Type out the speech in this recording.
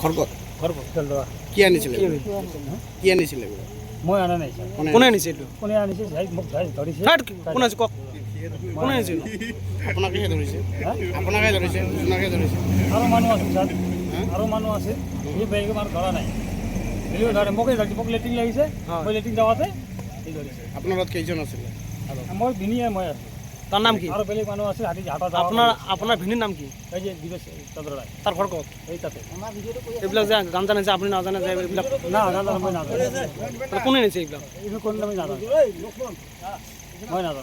খেল লোৱা কি আনিছিলে কি আনিছিলে মই অনা নাই ছাৰ কোনে আনিছে এইটো কোনে আনিছে যাই মোক যাই ধৰিছে কোনে আছে কওক কোনে আনিছে এইটো? আপোনাকেহে ধৰিছে আপোনাকে ধৰিছে আপোনাকে ধৰিছে আৰু মানুহ আছে ছাৰ আৰু মানুহ আছে সি বেলেগে মানুহ ধৰা নাই বেলেগে ধৰে মোকে ধৰিছে মোক লেট্ৰিন লাগিছে মই লেট্ৰিন যাওঁতে সি ধৰিছে আপোনাৰ লগত কেইজন আছিলে মই বিনিয়ে মই আছোঁ তাৰ নাম কি? আৰু বেলেগ মানুহ আছে হাতী হাতত আপোনাৰ আপোনাৰ ভিনিৰ নাম কি? এই যে দিবেশ চন্দ্ৰ ৰায় তাৰ ঘৰ ক'ত? এই তাতে। এইবিলাক যে গান জানে যে আপুনি নাজানে যে এইবিলাক না নাজানো মই মানে কোনে নিছে এইবিলাক? এইটো কোন আমি নাজানো? মই ছাৰ।